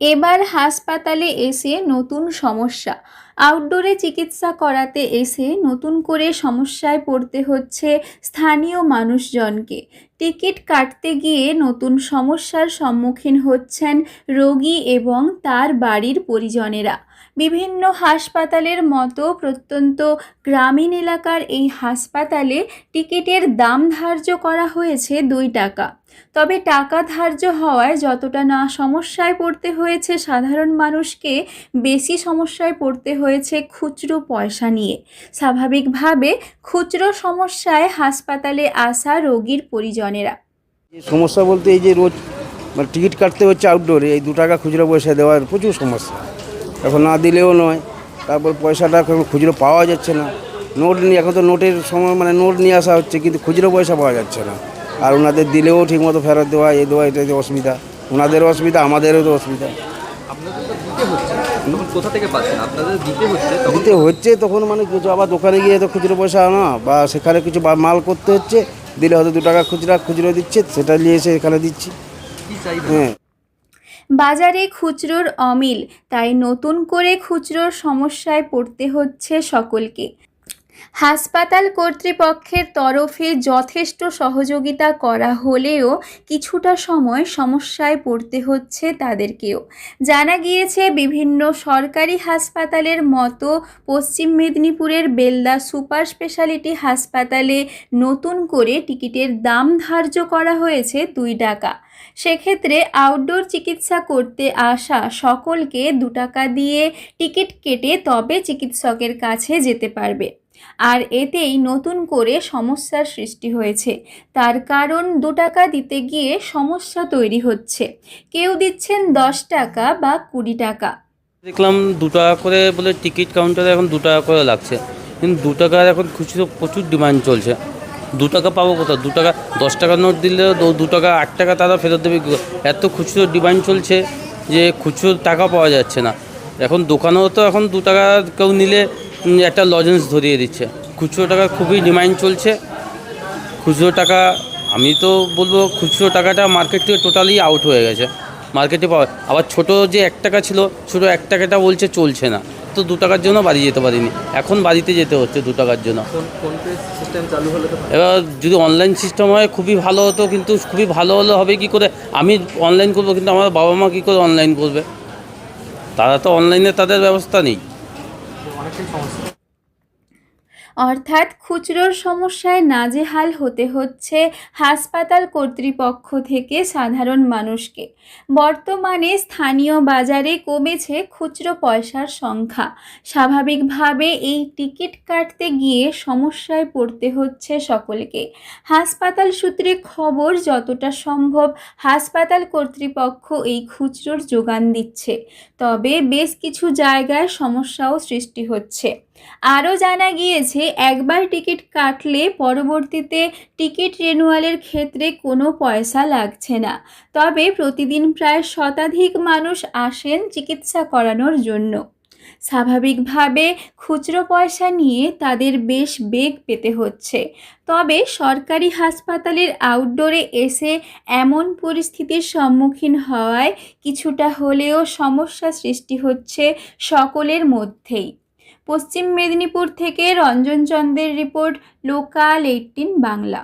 এবার হাসপাতালে এসে নতুন সমস্যা। আউটডোরে চিকিৎসা করাতে এসে নতুন করে সমস্যায় পড়তে হচ্ছে স্থানীয় মানুষজনকে। টিকিট কাটতে গিয়ে নতুন সমস্যার সম্মুখীন হচ্ছেন রোগী এবং তার বাড়ির পরিজনেরা। বিভিন্ন হাসপাতালের মতো প্রত্যন্ত গ্রামীণ এলাকার এই হাসপাতালে টিকিটের দাম ধার্য করা হয়েছে দুই টাকা। তবে টাকা ধার্য হওয়ায় যতটা না সমস্যায় পড়তে হয়েছে সাধারণ মানুষকে, বেশি সমস্যায় পড়তে হয়েছে খুচরো পয়সা নিয়ে। স্বাভাবিকভাবে খুচরো সমস্যায় হাসপাতালে আসা রোগীর পরিজনেরা। সমস্যা বলতে এই যে রোজ মানে টিকিট কাটতে হচ্ছে আউটডোরে এই দু টাকা খুচরো পয়সা দেওয়ার প্রচুর সমস্যা। এখন না দিলেও নয়, তারপর পয়সাটা খুচরো পাওয়া যাচ্ছে না। নোট নিয়ে, এখন তো নোটের সময় মানে নোট নিয়ে আসা হচ্ছে, কিন্তু খুচরো পয়সা পাওয়া যাচ্ছে না। আর ওনাদের দিলেও ঠিকমতো ফেরত দেওয়া, এ দেওয়া, এটা অসুবিধা। ওনাদেরও অসুবিধা, আমাদেরও তো অসুবিধা আপনাদের তো দিতে হচ্ছে তখন কোথা থেকে পাচ্ছেন? আপনাদের দিতে হচ্ছে তখন? দিতে হচ্ছে তখন মানে কিছু আবার দোকানে গিয়ে তো খুচরো পয়সা আনা বা সেখানে কিছু বা- মাল করতে হচ্ছে দিলে হয়তো দু টাকা খুচরা খুচরো দিচ্ছে সেটা নিয়ে এসে এখানে দিচ্ছি। হ্যাঁ। বাজারে খুচরোর অমিল তাই নতুন করে খুচরোর সমস্যায় পড়তে হচ্ছে সকলকে। হাসপাতাল কর্তৃপক্ষের তরফে যথেষ্ট সহযোগিতা করা হলেও কিছুটা সময় সমস্যায় পড়তে হচ্ছে তাদেরকেও। জানা গিয়েছে, বিভিন্ন সরকারি হাসপাতালের মতো পশ্চিম মেদিনীপুরের বেলদা সুপার স্পেশালিটি হাসপাতালে নতুন করে টিকিটের দাম ধার্য করা হয়েছে দুই টাকা। সেক্ষেত্রে আউটডোর চিকিৎসা করতে আসা সকলকে দু টাকা দিয়ে টিকিট কেটে তবে চিকিৎসকের কাছে যেতে পারবে। আর এতেই নতুন করে সমস্যার সৃষ্টি হয়েছে। তার কারণ দু টাকা দিতে গিয়ে সমস্যা তৈরি হচ্ছে। কেউ দিচ্ছেন দশ টাকা বা কুড়ি টাকা। দেখলাম দু টাকা করে বলে টিকিট কাউন্টারে এখন দু টাকা করে লাগছে। কিন্তু দু টাকার এখন খুচরো প্রচুর ডিমান্ড চলছে। দু টাকা পাবো কোথাও দু টাকা দশ টাকা নোট দিলে দু- টাকা আট টাকা তারা ফেরত দেবে? এত খুচরো ডিমান্ড চলছে যে খুচরো টাকা পাওয়া যাচ্ছে না। এখন দোকানেও তো এখন দু টাকা কেউ নিলে একটা লজেন্স ধরিয়ে দিচ্ছে। খুচরো টাকা খুবই ডিমান্ড চলছে। খুচরো টাকা আমি তো বলব খুচরো টাকাটা মার্কেট থেকে টোটালি আউট হয়ে গেছে। মার্কেটে পাওয়া আবার ছোট যে এক টাকা ছিল ছোটো এক টাকাটা বলছে চলছে না। তো দু টাকার জন্য বাড়ি যেতে পারিনি। এখন বাড়িতে যেতে হচ্ছে দু টাকার জন্য। এবার যদি অনলাইন সিস্টেম হয় খুবই ভালো হতো কিন্তু খুবই ভালো হলে হবে কি করে? আমি অনলাইন করব কিন্তু আমার বাবা মা কী করে অনলাইন করবে? তারা তো অনলাইনে তাদের ব্যবস্থা নেই। অনেকটাই সমস্যা অর্থাৎ খুচরোর সমস্যায় নাজেহাল হতে হচ্ছে হাসপাতাল কর্তৃপক্ষ থেকে সাধারণ মানুষকে। বর্তমানে স্থানীয় বাজারে কমেছে খুচরো পয়সার সংখ্যা। স্বাভাবিকভাবে এই টিকিট কাটতে গিয়ে সমস্যায় পড়তে হচ্ছে সকলকে। হাসপাতাল সূত্রে খবর, যতটা সম্ভব হাসপাতাল কর্তৃপক্ষ এই খুচরোর যোগান দিচ্ছে। তবে বেশ কিছু জায়গায় সমস্যাও সৃষ্টি হচ্ছে। আরও জানা গিয়েছে, একবার টিকিট কাটলে পরবর্তীতে টিকিট রেনুয়ালের ক্ষেত্রে কোনো পয়সা লাগছে না। তবে প্রতিদিন প্রায় শতাধিক মানুষ আসেন চিকিৎসা করানোর জন্য। স্বাভাবিকভাবে খুচরো পয়সা নিয়ে তাদের বেশ বেগ পেতে হচ্ছে। তবে সরকারি হাসপাতালের আউটডোরে এসে এমন পরিস্থিতির সম্মুখীন হওয়ায় কিছুটা হলেও সমস্যা সৃষ্টি হচ্ছে সকলের মধ্যেই। পশ্চিম মেদিনীপুর থেকে রঞ্জনচন্দ্রের রিপোর্ট লোকাল এইটিন বাংলা।